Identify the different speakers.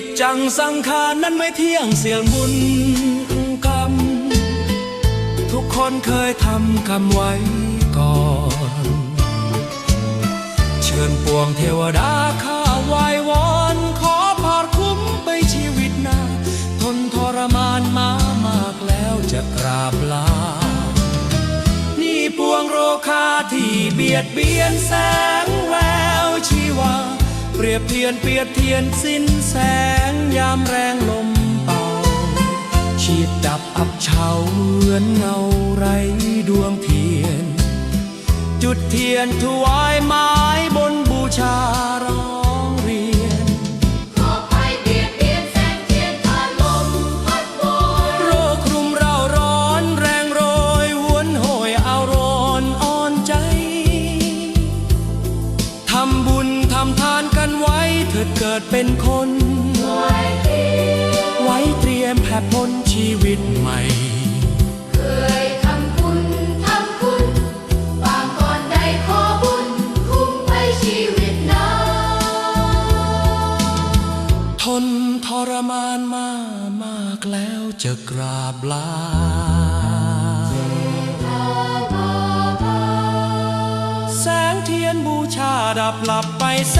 Speaker 1: จจังสังขารนั้นไม่เที่ยงเสี่ยงบุญกรรม ทุกคนเคยทำกรรมไว้ก่อน เชิญปวงเทวดาข้าวายวอนขอพรคุ้มไปชีวิตหน้าทนทรมานมามากแล้วจะกราบลา นี่ปวงโรคาที่เบียดเบียนแสงแวว ยบเทียนเปียดเทียนสิ้นแสงยามแรงลมเป่า ชีพดับอับเฉาเหมือนเงาไรดวงเทียน จุดเทียนถวายไม้บนบูชาร้องเรียน
Speaker 2: ขอไปเบียดเบียนแสงเทียนผ่านลมพัดโบย
Speaker 1: โรคครุมเราร้อนแรงโรยหวนโหยเอารอนอ่อนใจทำบุญำทานกันไว้เถิดเกิดเป็นคน
Speaker 2: ไว้ที่
Speaker 1: ไว้เตรียมแผ่พ้นชีวิตใหม่
Speaker 2: เคยทำคุณทำคุณบางก่อนได้ขอบุญคุ้มไปชีวิตนา
Speaker 1: ทนทรมานมามากแล้วจะกราบลา ชาดับหลับไปแส